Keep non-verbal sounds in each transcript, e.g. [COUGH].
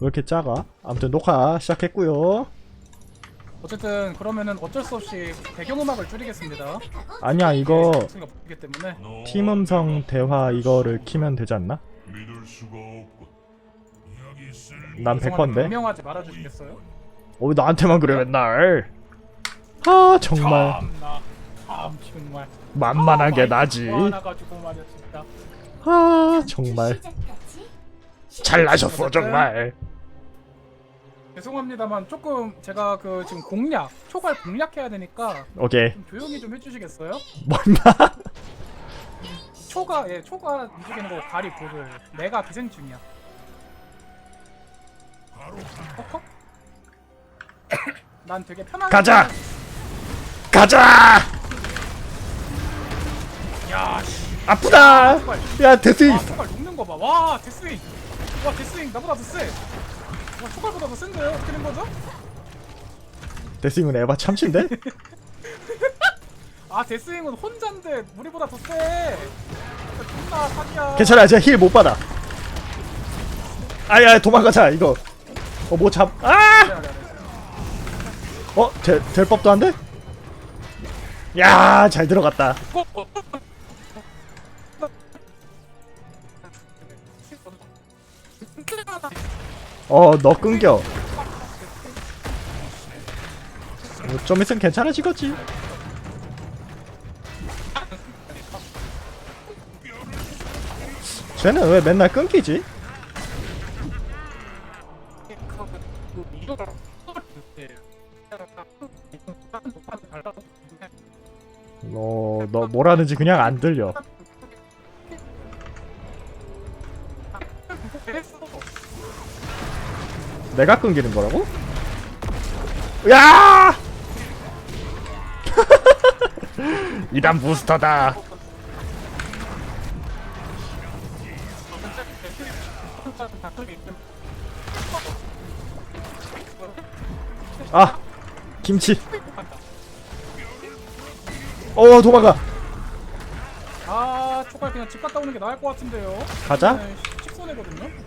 왜 이렇게 작아? 아무튼 녹화 시작했고요 어쨌든 그러면은 어쩔 수 없이 배경음악을 줄이겠습니다. 아니야 이거 소리가 보기 때문에 팀 음성 대화 이거를 키면 되지 않나? 믿을 수가 없군. 여기 쓸난 100%인데? 명명하지 말아주시겠어요? 어 나한테만 그래 맨날 아 정말 참나 참 정말 만만하게 나지 화나가지고 말이야 진짜. 아 정말 잘나셨어 정말 죄송합니다만 조금 제가 그 지금 공략 초갈 공략해야 되니까 오케이 좀 조용히 좀 해주시겠어요? 뭐 임마 초가 예 초가 움직이는 거 가리 보를 내가 기생충이야. 어커? [COUGHS] 난 되게 편하게 가자! 가자 야 씨. 아프다 초갈. 야 데스 와 초갈 녹는 거 봐. 와 데스윙. 와 데스윙 나보다 더 세. 와 초갈보다 더 센데요? 어떻게 된 거죠? 데스윙은 에바 참신데? [LAUGHS] 아 데스윙은 혼자인데 우리보다 더 세. 존나 사기야. 괜찮아 제가 힐 못 받아 아야 도망가자 이거 어 뭐 잡.. 아! 그래, 그래, 그래. 어? 될, 될 법도 한데? 야, 잘 들어갔다. 어, 어, 어, 너 끊겨. 어, 좀 있으면 괜찮아지겠지. 쟤는 왜 맨날 끊기지? 너, 너 뭐라는지 그냥 안 들려. 내가 끊기는 거라고? 야! [LAUGHS] 이단 부스터다. 아, 김치. 어, 도망가. 아 초갈 그냥 집 갔다 오는 게 나을 것 같은데요. 가자. 네.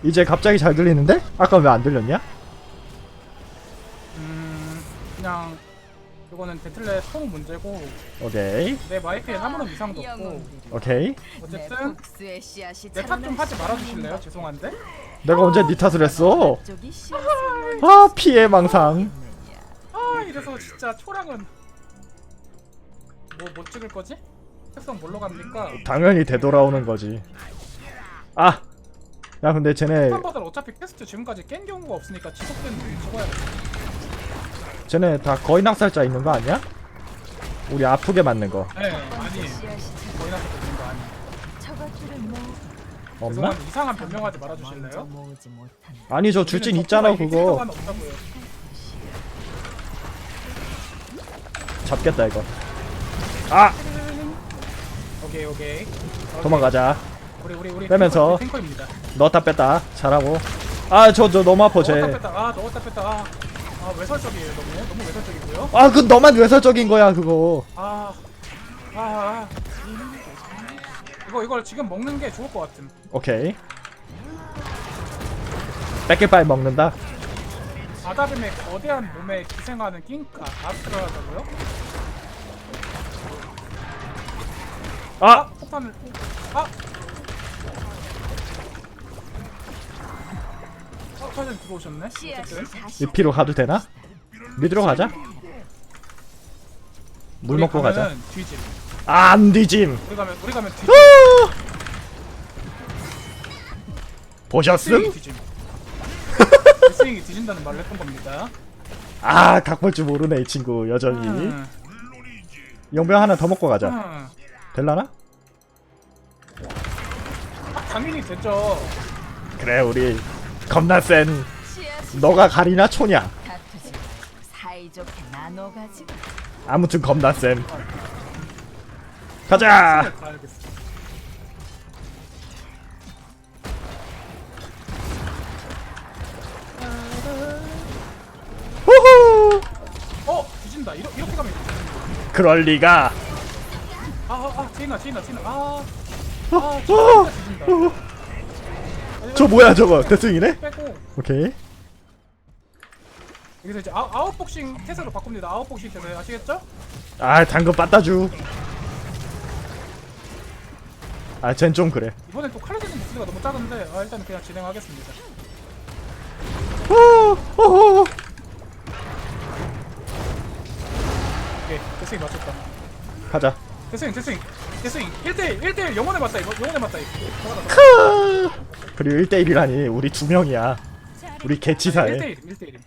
이제 갑자기 잘 들리는데? 아까 왜 안 들렸냐? 거는 배틀넷 통 문제고 오케이, 내 마이크에 아무런 이상도 없고 오케이. 어쨌든 복수의 씨앗이 내 탓 좀 하지 말아주실래요? 죄송한데. 내가 언제 네 탓을 했어? 쪽이 씨앗 아, 피해 망상. 아 이래서 진짜 초랑은 뭐뭐 찍을 거지? 특성 뭘로 갑니까? 당연히 되돌아오는 거지. 아, 야 근데 쟤네 한번들 어차피 퀘스트 지금까지 깬 경우가 없으니까 지속되는 거 찍어야 돼. 쟤네 다 거의 낙살자 있는 거 아니야? 우리 아프게 맞는 거 네 아니 거의 나서 되는 거 아니. 처갓들을 모으 없나? 죄송한데 이상한 변명하지 말아주실래요? 모으지 못한 아니 저 줄진 있잖아 그거. 잡겠다 이거. 아, 오케이 오케이. 도망가자. 우리 우리 우리 빼면서. 탱커, 탱커입니다. 넣었다 뺐다. 잘하고. 아, 저 저 너무 아파 넣었다 쟤. 뺐다. 아 넣었다 뺐다. 아, 아 외설적이에요 너무 너무 외설적이고요. 아, 그 너만 외설적인 거야 그거. 아, 아, 아. 이거 이걸 지금 먹는 게 좋을 것 같음. 오케이. 뺏길 바에 먹는다. 아다름의 거대한 몸에 기생하는 킹카 아스트라라고요? 아 아, 폭탄을 아. 어, 사진 들어오셨네. 어쨌든 피로 가도 되나? 미드로 가자. 물 우리 먹고 가자. 가면은 뒤집. 안 뒤짐. 우리 가면 우리 가면 뒤집. 보셨음? 스윙이 뒤짐. [LAUGHS] 스윙이 뒤진다는 말을 했던 겁니다. 아, 각볼 줄 모르네 이 친구 여전히. 음, 용병 하나 더 먹고 가자. 음. 될라나? 아, 당연히 됐죠. 그래 우리 겁나 센 너가 가리나 초냐 다투지 말고 사이좋게 나눠가지고 아무튼 겁나 센 가자 가야겠어. 후후 어 뒤진다. 이렇게 이렇게 가면. 그럴 리가 아아 제이나 제이나 제이나 아. 어, 아 어, 진짜 뒤진다. 저 뭐야 저거 대승이네? 빼고 오케이 여기서 이제 아웃, 아웃복싱 태세로 바꿉니다. 아웃복싱 태세 아시겠죠? 아 당근 빠따주 아쟨 좀 그래 이번엔 또 칼로제님 목소리가 너무 작은데 아, 일단 그냥 진행하겠습니다. 후, 후후. 오케이 데스윙 맞췄다. 가자 데스윙 데스윙 데스윙 1대1 1대1 영혼에 맞다 이거 영혼에 맞다 이거. 크 그리고 1대1이라니 우리 두 명이야 우리 개치사해 1대1 1대1.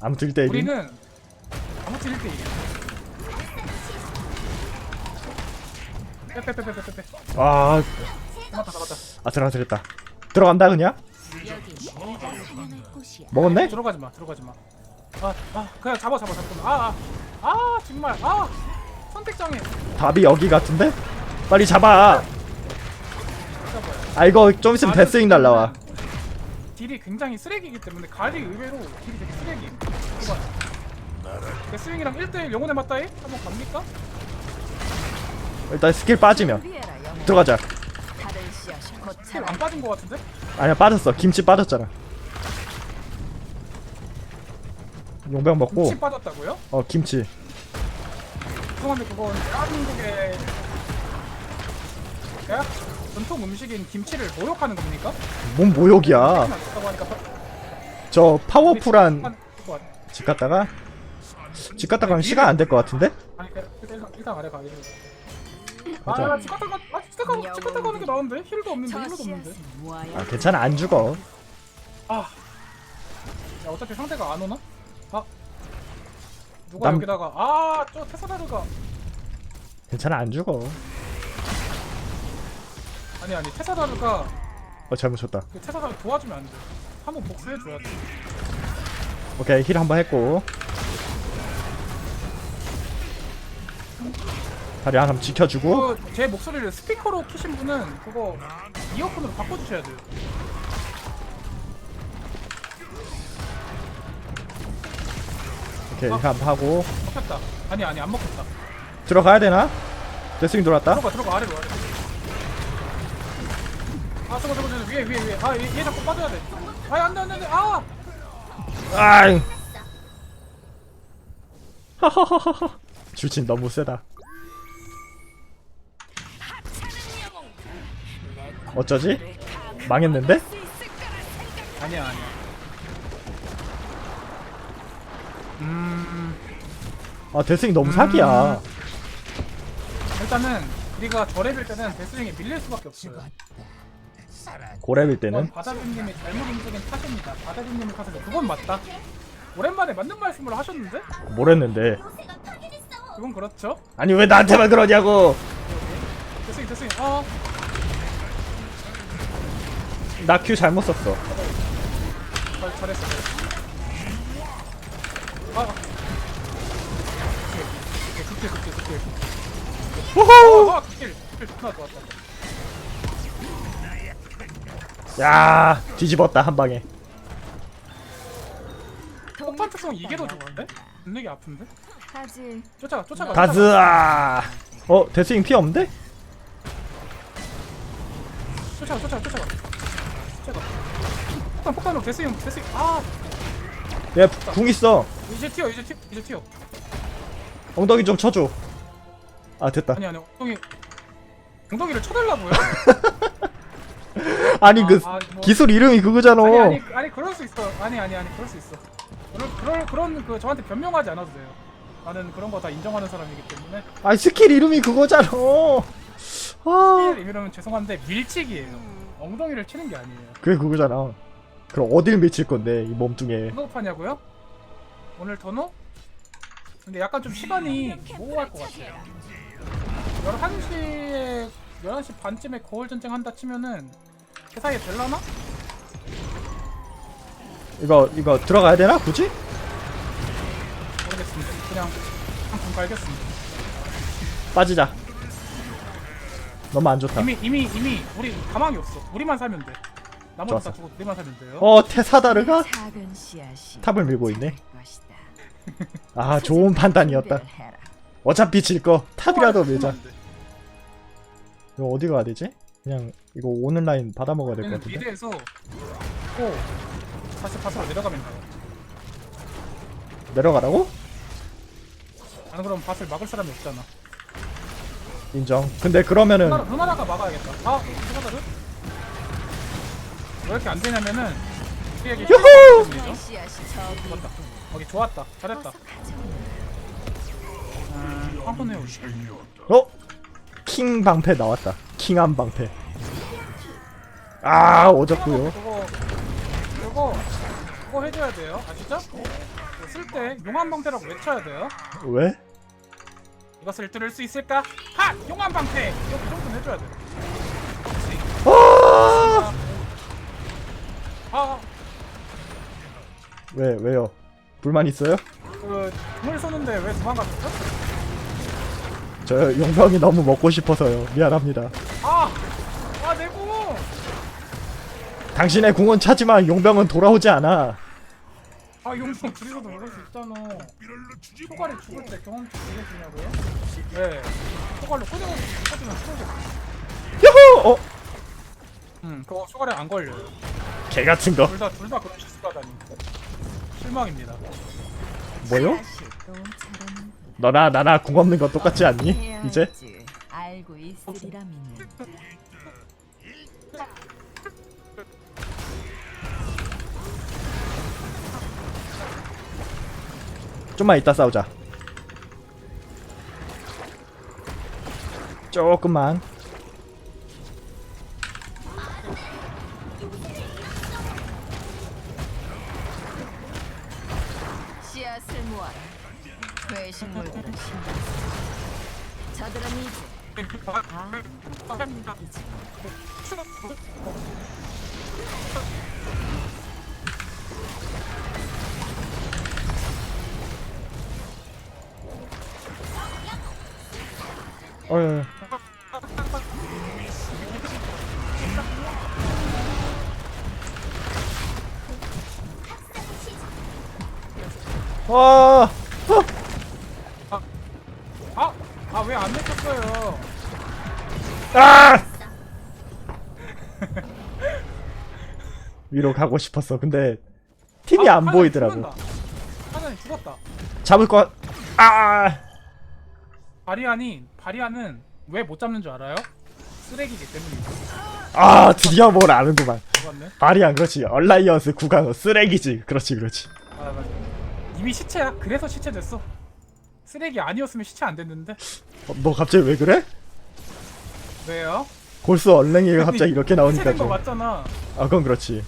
아무튼 1대1이 우리는 아무튼 1대1. 빼빼빼빼빼빼. 아, 맞다 맞다. 아 들어가 들었다 들어간다 그냥? 먹었네? 들어가지 마 들어가지 마. 아, 아 그냥 잡아 잡아 잡아. 아, 아, 아 정말 아 선택장애. 답이 여기 같은데? 빨리 잡아 잡아요. 아 이거 좀 있으면 데스윙 날라와 딜이 굉장히 쓰레기이기 때문에 갈이 의외로 딜이 되게 쓰레기. 이거 데스윙이랑 1대1 영혼의 맞다이 한번 갑니까? 일단 스킬 빠지면 준비해라. 들어가자 다른 씨앗이 곧딜 자라. 안 빠진 것 같은데? 아니야 빠졌어 김치 빠졌잖아 용병 먹고 김치 빠졌다고요? 어 김치 죄송한데 그건 대한민국의 대학 전통 음식인 김치를 모욕하는 겁니까? 뭔 모욕이야 하니까 저 파워풀한 집 갔다가 집 갔다 가면 시간 안 될 것 같은데? 아니 그냥 일단, 일단 아래 가. 일단. 가자. 아, 집 갔다 가, 아, 집 갔다 가, 집 갔다 가는 게 나은데 힐도 없는데 저 힐도 없는데. 아 괜찮아 안 죽어 아, 야 어차피 상대가 안 오나? 아, 누가 남- 여기다가 아, 저 테사다르가 괜찮아 안 죽어 아니 아니 테사다르가 어 잘못 쳤다 그 테사다르 도와주면 안 돼. 한번 복수해 줘야 돼. 오케이 힐 한 번 했고 다리 하나 지켜주고 그 제 목소리를 스피커로 키신 분은 그거 이어폰으로 바꿔 주셔야 돼요. 오케이 힐한번 하고 먹혔다. 아니 아니 안 먹혔다. 들어가야 되나? 데스윙 돌았다 들어가 들어가 아래로 아래. 아 저거 저거 저거 위에 위에 위에. 아얘 얘 자꾸 빠져야 돼. 아니 안돼 안돼 안돼. 아 아잉 하하하하 [LAUGHS] 줄진 너무 세다 어쩌지? 망했는데? 아니야 아니야. 음 아 데스윙 너무 사기야 일단은 우리가 저레벨 때는 데스윙에 밀릴 수밖에 없어요. 고렙일 그건 때는 바다비님이 잘못 움직인 탓입니다. 바다비님의 탓에서 그건 맞다. 오랜만에 맞는 말씀을 하셨는데? 뭐랬는데 그건 그렇죠. 아니 왜 나한테만 그러냐고 데스윙 데스윙. 어 나 큐 잘못 썼어 잘, 잘했어. 잘했어. 아. 극딜, 극딜, 극딜. 우후 어, 아, 극딜, 극딜 존나 좋았다. 야 뒤집었다 한 방에 폭탄 특성 이게 더 좋은데? 눈내기 아픈데? 하지. 쫓아가, 쫓아가. 가즈아 어 데스윙 피 없는데? 쫓아가, 쫓아가, 쫓아가. 쫓아가. 폭탄, 폭탄으로 데스윙, 데스윙. 아, 얘궁 있어 이제 튀어, 이제 튀어, 이제 튀어. 엉덩이 좀 쳐줘 아 됐다 아니, 아니, 엉덩이. 엉덩이를 쳐달라고요? [LAUGHS] 아니 그 아, 뭐- 기술 이름이 그거잖아 아니, 아니, 아니, 그럴 수 있어. 아니, 아니, 아니, 그럴 수 있어. 그런, 그런, 그런, 그, 저한테 변명하지 않아도 돼요. 나는 그런 거 다 인정하는 사람이기 때문에. 아니 스킬 이름이 그거잖아 아 이러면 죄송한데 밀치기예요. 엉덩이를 치는 게 아니에요. 그게 그거잖아 그럼 어딜 미칠 건데 이 몸뚱에 토노파냐고요? 오늘 토노? 근데 약간 좀 시간이 모호할 것 같아요. 11시에 11시 반쯤에 거울 전쟁 한다 치면은 그 사이에 될라나? 이거 이거 들어가야 되나 굳이? 모르겠습니다. 그냥 한분 갈겠습니다. 빠지자 너무 안 좋다 이미 이미 이미 우리 가망이 없어. 우리만 살면 돼. 나머지 좋았어. 다 죽고 우리만 살면 돼요. 어 테사다르가 작은 씨앗이 탑을 밀고 있네 것이다. [LAUGHS] 아 좋은 판단이었다 해라. 어차피 질 거 탑이라도 밀자 안 돼. 이거 어디 가야 되지? 그냥 이거 오는 라인 받아 먹어야 될 것 얘는 같은데 미드에서 고 다시 바스로 내려가면 돼요. 내려가라고? 안 그러면 밭을 막을 사람이 없잖아. 인정. 근데 그러면은 루나라, 루나라가 막아야겠다. 아, 루나라를? 왜 이렇게 안 되냐면은 우리에게 저기 좋았다. 거기 좋았다. 잘했다. 음, 한번 해요. 어? 킹 방패 나왔다. 킹한 방패. 아 오졌고요. 그거 그거 그거 해줘야 돼요. 아시죠? 쓸 때 용암 방패라고 외쳐야 돼요. 왜? 이것을 뚫을 수 있을까? 하! 용암 방패! 이거 그 정도는 해줘야 돼. 아, 왜 왜요? 불만 있어요? 그 공을 쏘는데 왜 도망갔었죠? 저 용병이 너무 먹고 싶어서요. 미안합니다. 아, 아 내고. 당신의 궁은 차지만 용병은 돌아오지 않아. 아 용성 둘이서도 먹을 수 있잖아. 초갈이 죽을 때 경험치 두개 주냐고요? 네. 초갈로 꼬대고 터지면 죽어져. 야호! 어? 응, 그거 초갈에 안 걸려요. 개 같은 거. 둘 다 둘 다 그렇게 수가 다니. 실망입니다. 뭐요? 너나 나나 궁 없는 거 똑같지 않니? 이제? 알고 있으리라미는 좀만 이따 싸우자. 조금만. 어. 와! 어, 아, 아 왜안 내켰어요? 아! [LAUGHS] 위로 가고 싶었어. 근데 팀이 아, 안 보이더라고. 죽는다. 죽었다. 잡을 것. 아! 바리안이 바리안은 왜못 잡는 줄 알아요? 쓰레기기 때문이죠. 아, 드디어 뭘 아는구만. 죽었네. 바리안 그렇지. 얼라이언스 구간 쓰레기지. 그렇지, 그렇지. 아, 맞아. 이미 시체야. 그래서 시체 됐어. 쓰레기 아니었으면 시체 안 됐는데. 어, 너 갑자기 왜 그래? 왜요? 골수 얼랭이가 갑자기 이렇게 나오니까 시체 된 거 좀. 맞잖아. 아, 그건 그렇지.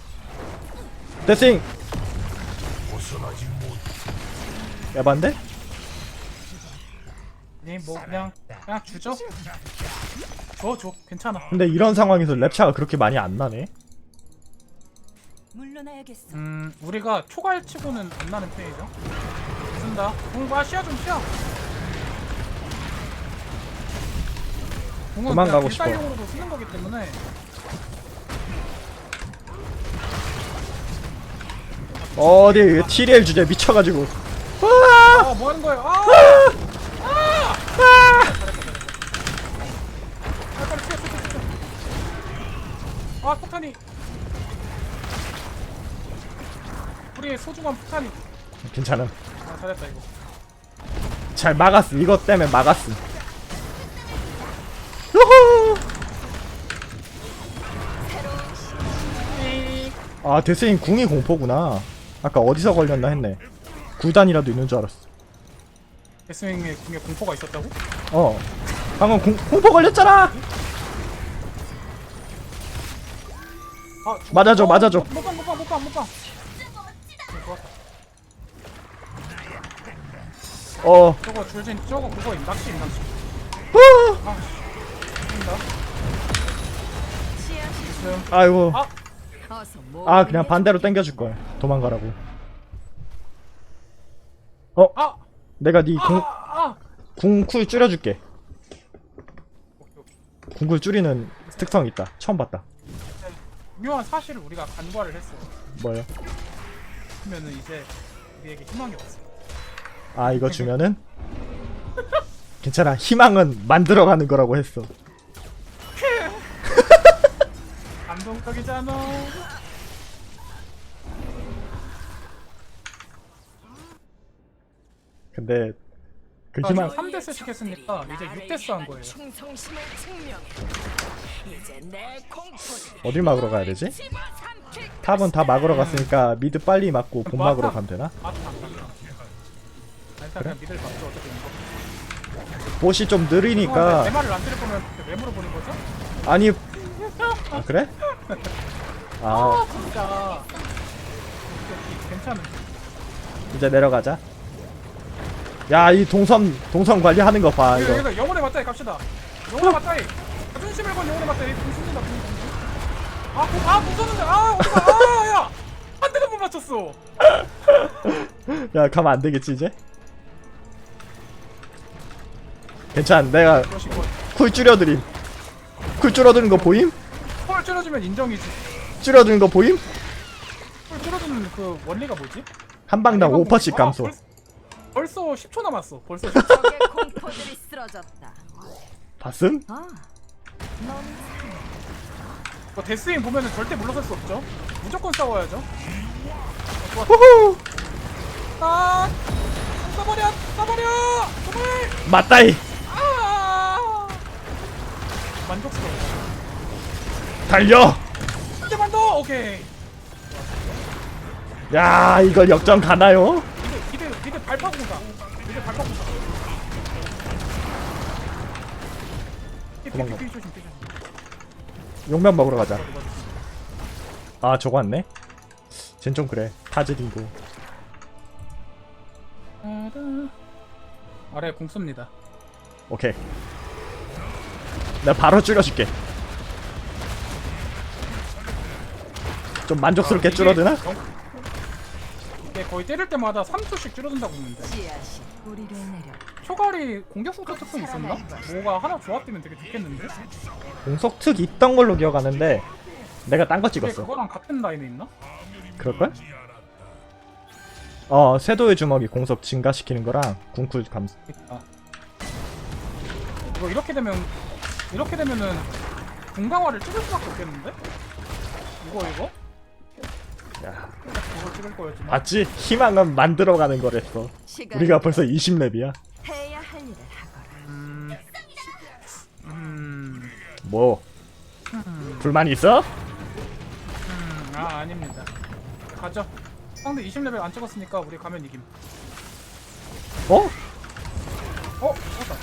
데싱. 야반데? 네, 뭐 그냥 그냥 주죠. 줘, 줘. 괜찮아. 근데 이런 상황에서 랩차가 그렇게 많이 안 나네. 물러나야겠어. 음, 우리가 초갈 치고는 안 나는 편이죠. 쓴다. 공부 시야 좀 쉬어. 공은 도망가고 그냥 싶어. 딜살용으로도 쓰는 거기 때문에 어디 TDL 주제 미쳐가지고. 와! 아, 뭐 하는 거예요? 아! 아! 아, 빨리 튀어, 튀어, 튀어, 튀어. 아, 폭탄이. 우리의 소중한 폭탄이. 괜찮아. 아, 잘했다, 이거. 잘 막았어. 이것 때문에 막았어. 요호! 아, 데스인 궁이 공포구나. 아까 어디서 걸렸나 했네. 구단이라도 있는 줄 알았어. 데스윙의 궁에 공포가 있었다고? 어. 방금 공, 공포 걸렸잖아! 아, 죽- 맞아줘, 어, 맞아줘. 못- 못방, 못방, 못방, 못방. 네, 좋았다. 어. 저거 줄진, 저거 그거 임, 낚시, 임, 낚시. 후! 아, 죽는다. 아이고. 아, 어서. 아, 그냥 반대로 당겨줄 걸. 도망가라고. 아, 내가 네 아, 궁, 아. 궁쿨 줄여줄게. 궁쿨 줄이는 특성 있다. 처음 봤다. 중요한 사실을 우리가 간과를 했어. 뭐요? 그러면은 이제 우리에게 희망이 없어. 아, 이거 주면은? 괜찮아. 희망은 만들어가는 거라고 했어. [LAUGHS] 감동적이잖아. 그 아, 희망 지금 3대스씩 했으니까 이제 6대스 한 거예요. 충성심을 증명해. 이제 내 공포를 어딜 막으러 가야 되지? 집어삼킬 탑은 다 막으러 갔으니까 미드 빨리 맞고 본 막으러 가면 되나? 맞다 맞다 아, 일단 그냥 믿을 박죠 어차피 이거. 보시 좀내 느리니까 말을 안 들을 거면 왜 물어보는 거죠? 아니 [LAUGHS] 아, 그래? 아. 아 진짜. 괜찮은데. 이제 내려가자 야 이 동선 동선 관리하는 거 봐 이거. 이거 영혼의 맞다이 갑시다. 영혼의 맞다이 자존심을 건 영혼의 맞다이 분신 아, 부- 아 무서운데. 아 어디가 아 야 한 대도 못 맞췄어. 야 가면 안 되겠지 이제? 괜찮 내가 그러신 거 쿨 줄여드림. 쿨 줄어드는 거 보임? 헐 줄여주면 인정이지. 줄어드는 거 보임? 헐 줄여주는 그 원리가 뭐지? 한 방당 이거 5%씩 아, 감소. 벌- 벌써 10초 남았어. 벌써 10초. 적의 공포들이 쓰러졌다. 봤음? 아, 넌 뭐 데스윙 보면은 절대 물러설 수 없죠. 무조건 싸워야죠. 후후 아 싸버려 싸버려! 정말! 맞다이! 아! 만족스러워. 달려! 한 대만 더 오케이. 야 이걸 역전 가나요? 미드 미드 미드 발파 공사. 미드 발파 공사. 도망가. 피 조심 피 조심. 용면 먹으러 가자. 아 저거 왔네? 쟨 좀 그래. 타즈딩고. 아래 공 씁니다. 오케이. 내가 바로 줄여줄게. 좀 만족스럽게 이게 줄어드나? 영- 이게 거의 때릴 때마다 3초씩 줄어든다고 씨앗이 내려. 초갈이 공격 속도 특성 있었나? 뭐가 하나 조합되면 되게 좋겠는데? 공속 특 있던 걸로 기억하는데 내가 딴거 이게 찍었어 그거랑 같은 라인에 있나? 그럴걸? 어 쇄도의 주먹이 공속 증가시키는 거랑 궁쿨 감소 있다 이거 이렇게 되면 이렇게 되면은 공강화를 찍을 수밖에 없겠는데? 이거 이거? 야 찍을 맞지? 희망은 만들어가는 거랬어 우리가 벌써 20렙이야 해야 할 일을 하거라. 음... 음... 뭐 불만 있어? 음... 아 아닙니다 가죠 상대 20레벨 안 찍었으니까 우리 가면 이김 어? 어? 찍었다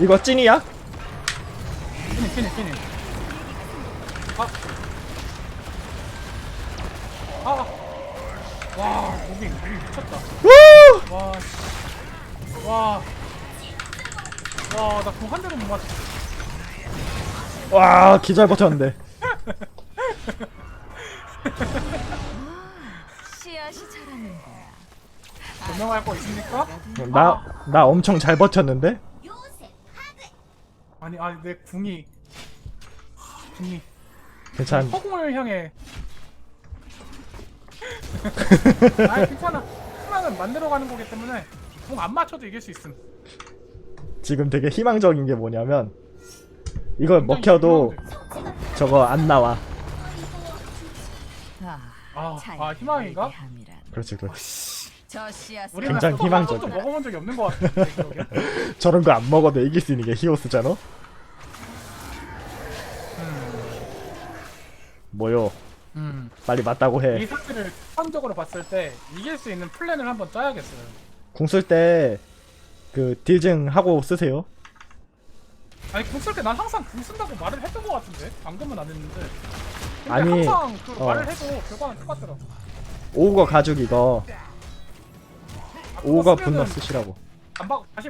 이거 찐이야? 피니 피니 피니 아. 아. 와, 무빙 미쳤다. 우! 와, 씨. 와. 와, 나 공 한 대도 못 맞았어. 와 기절 버텼는데 씨앗이 자라는 거야. 변명할 거 있습니까? 나, 나 엄청 잘 버텼는데? 아니, 아니, 내 궁이. 궁이. 괜찮 허공을 향해. 아니, 괜찮아. 희망은 만들어가는 거기 때문에 궁안 맞춰도 이길 수 있음. 지금 되게 희망적인 게 뭐냐면 이걸 먹혀도 저거 안 나와 아, 아, 아 희망인가? 그렇지 그렇지 우리는 굉장히 한 번도 희망적이야. 먹어본 적이 없는 것 같은데 기억에. [LAUGHS] 저런 거 안 먹어도 이길 수 있는 게 히오스잖아 뭐요 음. 빨리 맞다고 이해 상태를 판적으로 봤을 때 이길 수 있는 플랜을 한번 짜야겠어요. 궁 쓸 때 그 딜증 하고 쓰세요 아니 궁쓸 때 난 항상 궁 쓴다고 말을 했던 것 같은데 방금은 안 했는데. 근데 아니, 항상 그 어. 말을 해도 결과는 똑같더라고. 오거 가죽 이거 아, 오거 분노 쓰면은 쓰시라고 안 봐, 다시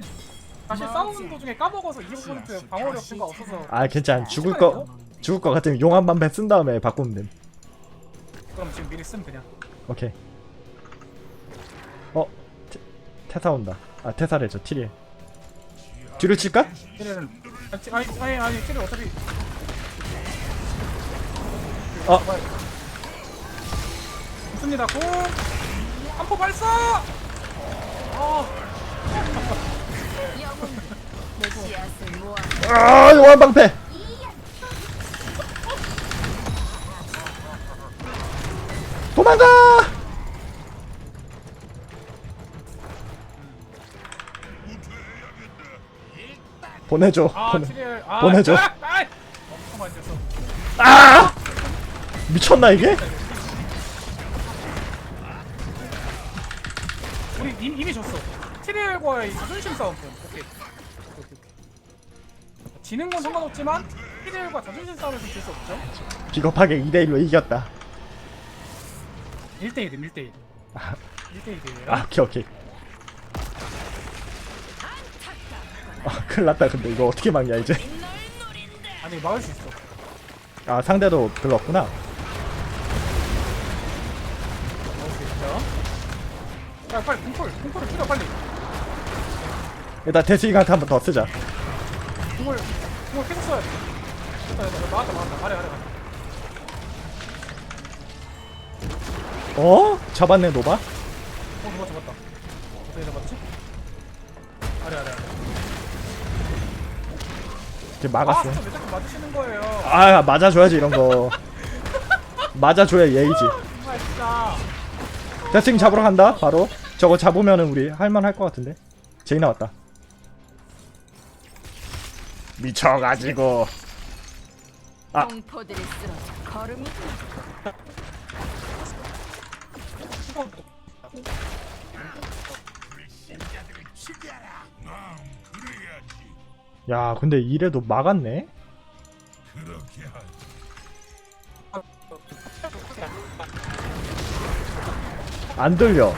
다시 싸우는 도중에 까먹어서 25% 방어력 증가 없어서 아 괜찮 죽을 거 죽을 거 같으면 용한 반배 쓴 다음에 바꾸면 됨 그럼 지금 미리 쓴 그냥. 오케이. 어 테, 테사 온다. 아 테사래죠 티리에 뒤를 칠까? 찌르는 아니 아니 아니, 찌르 어차피. 어. 좋습니다. 공 한포 발사. 아 모아. 아 용한 방패 도망가! 보내줘. 아, 보내, 아, 보내줘. 아, 아! 아! 미쳤나 이게? 우리 이미, 이미 졌어. 트리얼과의 자존심 싸움. 지는 건 상관없지만 트리얼과 자존심 싸움에서 질수 없죠. 비겁하게 2대1로 이겼다. 1대1임 1대1 1대1이에요 아, 오케이, 오케이. 아, 큰일 났다. 근데 이거 어떻게 막냐, 이제. 아니 막을 수 있어 아, 상대도 별로 없구나. 막을 수 있죠 야 빨리 공포를 공포를 줄여 빨리 일단 데스윙한테 한 번 더 쓰자. 공을 공을 계속 써야 돼 됐다 됐다 나왔다 나왔다 아래 아래 아래 어? 잡았네, 노바? 어 누가 잡았다 어떻게 잡았지? 아래 아래 아래 이제 아 막았어. 진짜 왜 자꾸 맞으시는 거예요 아, 맞아줘야지, 이런 거. 맞아줘야 예의지. 정말 진짜 데스윙 잡으러 간다, 바로. 저거 잡으면은 우리 할만할 것 같은데. 제이 나왔다. 미쳐가지고. 아. 공포들이 쓰러져 걸음이 야, 근데 이래도 막았네? 그렇게 하지. 안 들려.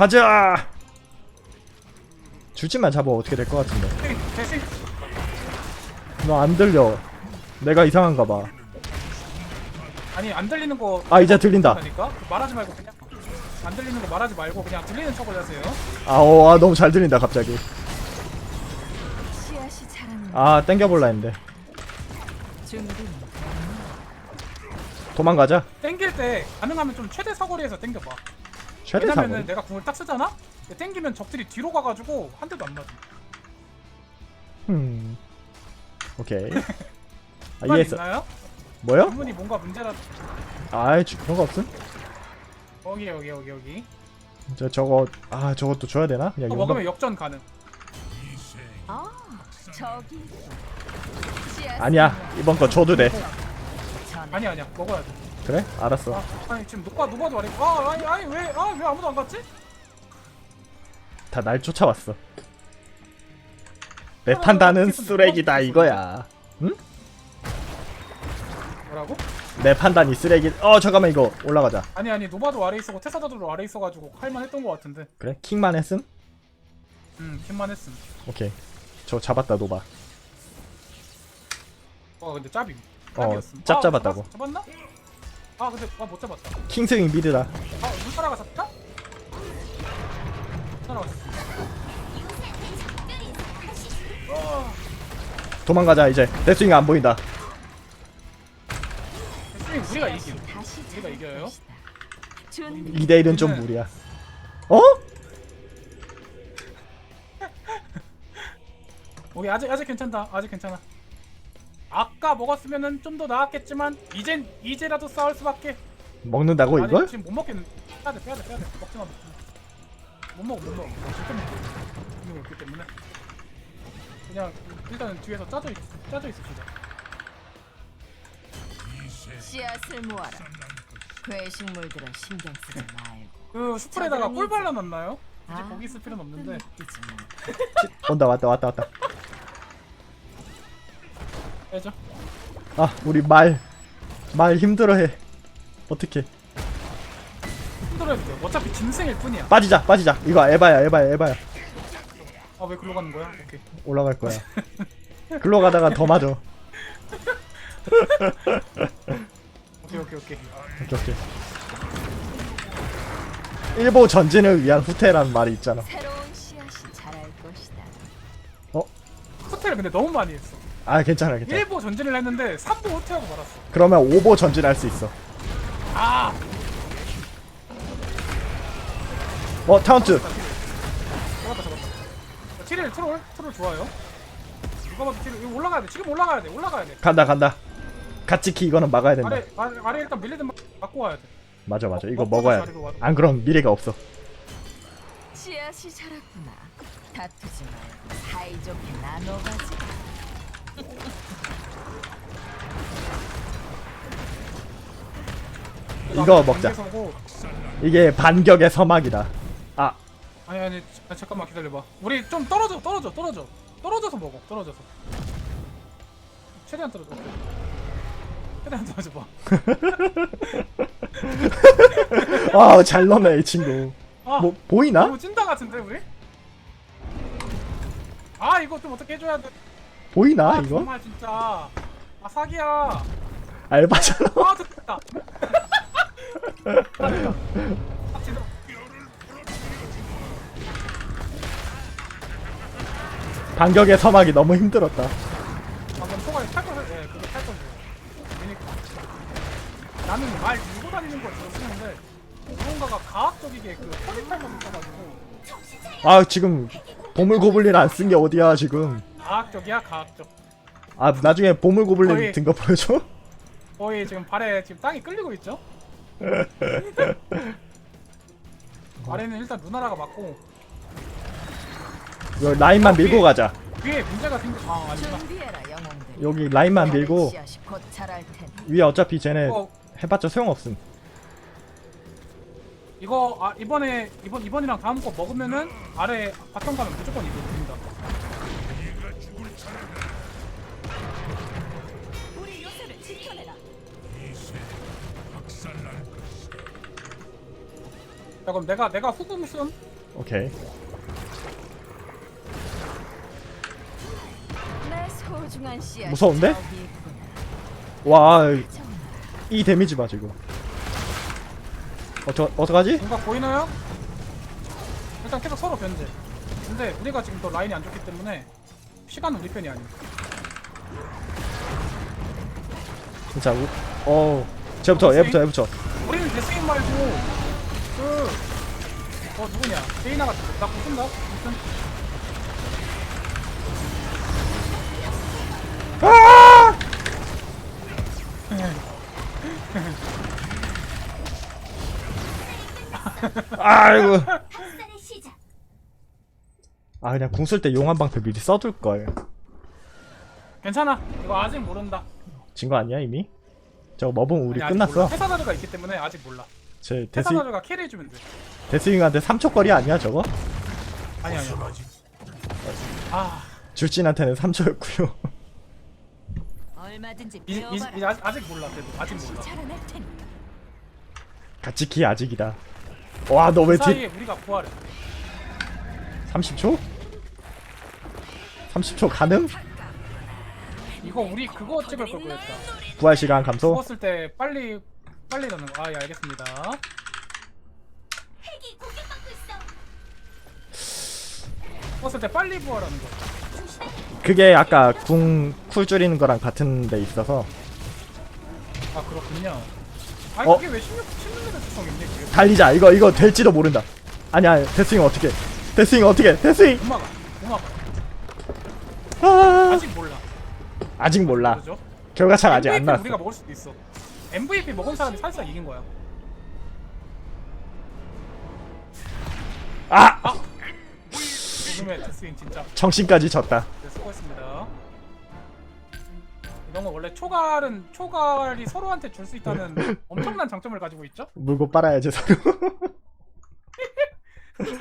가자! 주지만 잡아 어떻게 될 것 같은데. 너 안 들려. 내가 이상한가 봐. 아니 안 들리는 거 아, 이제 들린다. 그러니까 말하지 말고 그냥 안 들리는 거 말하지 말고 그냥 들리는 척을 하세요. 아, 어, 아, 너무 잘 들린다, 갑자기. 씨앗이 아, 땡겨볼라 했는데. 도망가자. 땡길 때 가능하면 좀 최대 사거리에서 땡겨봐. 최대 왜냐면은 사거리. 내가 궁을 딱 쓰잖아. 근데 땡기면 적들이 뒤로 가가지고 한 대도 안 맞아. 음. 오케이. [LAUGHS] 아, 불만 이해했어. 있나요? 뭐요? 질문이 뭔가 문제라. 아이, 주- 그런 거 없음? 여기 여기 여기 여기. 저, 저거, 아, 저것도 줘야 되나? 그냥 또 용감. 먹으면 역전 가능. 아 저기 씨앗 아니야, 이번 거 줘도 돼. 전 아니 아니야 먹어야 돼. 그래? 알았어. 아 아니 지금 누가 누가도 말해. 아 아니 아니 왜아왜 아무도 안 갔지? 다 날 쫓아왔어. 내 판단은 쓰레기다, 이거야. 응? 뭐라고? 내 판단이 쓰레기. 어, 잠깐만, 이거 올라가자. 아니 아니 노바도 아래 있었고 테사다도 아래 있어가지고 할만 했던 것 같은데. 그래? 킹만 했음? 음 킴만 했음. 오케이. 저 잡았다, 노바. 어 근데 짭임. 어. 짭 아, 잡았다고. 잡았, 잡았나? 아 근데 아 못 잡았다. 킹스윙 미드다. 아 눈사라가 잡다? 눈사라가 잡다. 도망가자, 이제. 데스윙 안 보인다. 스윙 우리가 이김. 우리가 이겨요. 준비 2대 1은 좀 우리는- 무리야. 어? [LAUGHS] 우리 아직 아직 괜찮다. 아직 괜찮아. 아까 먹었으면은 좀 더 나았겠지만 이젠 이제라도 싸울 수밖에. 먹는다고, 아니, 어, 이걸? 지금 못 먹겠는. 빼야 돼 빼야 돼 빼야 돼. 먹지 마. 먹지 마. 못 먹어 못 먹어. 절대 못 먹어. 있는 거 있기 때문에. 그냥 일단은 뒤에서 짜져 있 짜져 있읍시다. 씨앗을 모아라 괴식물들은 신경 쓰지 말고 그 숯불에다가 꿀 발라놨나요? 이제 아, 거기 있을 필요는 없는데. 온다, 왔다, 왔다, 왔다. 빼죠. 아, 우리 말. 말 힘들어해. 어떻게? 힘들어도 돼. 어차피 짐승일 뿐이야. 빠지자, 빠지자. 이거 에바야, 에바야, 에바야. 아 왜 글로 가는 거야? 오케이. 올라갈 거야. [LAUGHS] 글로 가다가 더 맞아. 오케이 오케이 오케이. 오케이, 오케이. 일보 전진을 위한 후퇴라는 말이 있잖아. 새로운 씨앗이 자랄 것이다 호텔 근데 너무 많이 했어. 아 괜찮아 괜찮아 1보 전진을 했는데 3보 후퇴하고 말았어. 그러면 5보 전진할 수 있어 아! 어 타운트 잡았다 잡았다. 7일 트롤? 트롤 좋아요. 누가 봐도 7일. 이거 올라가야 돼. 지금 올라가야 돼. 올라가야 돼. 간다 간다 가치키 이거는 막아야 된다 아래, 아래, 아래 일단 밀리든 막- 맞고 와야 돼. 맞아 맞아 어, 이거 먹고 먹어야 다시 아래로 와도 돼안 그럼 미래가 없어 씨앗이 자랐구나. 다투지 말고 사이좋게 나눠가지. 이거 먹자. 이게 반격의 서막이다 아 아니 아니 자- 잠깐만 기다려봐. 우리 좀 떨어져 떨어져 떨어져 떨어져서 먹어 떨어져서. 최대한 떨어져. 최대한 떨어져 봐. [LAUGHS] 아, 잘 넣네 이 친구 아, 뭐 보이나? 너무 찐따 같은데 우리? 아 이거 좀 어떻게 해줘야 돼? 보이나 아 이거? 정말 진짜. 아 사기야. 알바잖아 아 됐다. 아. 아. 반격의 서막이 너무 힘들었다 방금 소가리 탈 거를 예 그거 탈 거죠. 그러니까 나는 말 밀고 다니는 걸 쓰는데 누군가가 과학적이게 그 허리 탈만 있어가지고 아 지금 보물 고블린 안 쓴 게 어디야 지금 과학적이야 과학적. 아 나중에 보물 고블린 거의- 든 거 보여줘? 거의 지금 발에 지금 땅이 끌리고 있죠? [LAUGHS] 아래는 일단 누나라가 맞고 이거 라인만 밀고 가자 위에 문제가 생겨. 아 아니구나. 준비해라 영웅들. 여기 라인만 밀고 씨앗이 곧 자랄 테니. 위에 어차피 쟤네 이거 해봤자 소용없음 이거 아 이번에 이번 이번이랑 다음 거 먹으면은 아래 바텀 가면 무조건 이거 자 그럼 내가 내가 후금 쓴 오케이 내 소중한 씨앗. 무서운데? 와이 데미지 봐 지금 어쩌 어떡하지? 뭔가 보이나요? 일단 계속 서로 변제. 근데 우리가 지금 더 라인이 안 좋기 때문에 시간은 우리 편이 아니야. 진짜 우, 어 쟤부터 얘부터 얘부터 우리는 데스게임 말고 그, 어 누구냐? 제이나 같은 거. 나 붙은다? 무슨? 아이고 학살의 시작. 아 그냥 궁 쓸 때용한 방패 미리 써둘 걸. 괜찮아. 이거 아직 모른다. 진 거 아니야 이미? 저거 머붕 우리 아니, 아직. 끝났어. 회사자르가 있기 때문에 아직 몰라. 제 데스 회사자르가 캐리해주면 돼. 데스윙한테 3초 거리 아니야 저거? 아니 아니. 아 줄진한테는 3초였고요. 얼마든지 이, 이, 배워봐라. 이, 아직, 아직 몰라. 그래도 아직 몰라. 테니. 같이 키 아직이다. 와 너 그 왜 뒤? 사이에 우리가 부활해. 30초? 30초 가능? 이거 우리 그거 찍을 걸 그랬다. 부활 시간 감소. 죽었을 때 빨리 빨리 넣는 거. 아, 예, 알겠습니다. 핵이 공격받고 있어. 죽었을 때 빨리 부활하는 거. 그게 아까 궁 쿨 줄이는 거랑 같은 데 있어서 아, 그렇군요. 아, 어? 그게 왜 16, 16레벨 특성이니? 그게 달리자. 이거 이거 될지도 모른다. 아니야 데스윙 어떻게? 데스윙 어떻게? 데스윙. 못 막아. 아, 아직 몰라. 아직 몰라. 그죠? 결과창 아직 안 MVP 나왔어. 우리가 먹을 수도 있어. MVP 먹은 사람이 사실상 이긴 거야. 아 요즘에 데스윙 진짜. 정신까지 졌다. 네, 수고했습니다. 이런 거 원래 초갈은 초갈이 서로한테 줄 수 있다는 엄청난 장점을 가지고 있죠? 물고 빨아야지 서로. [LAUGHS]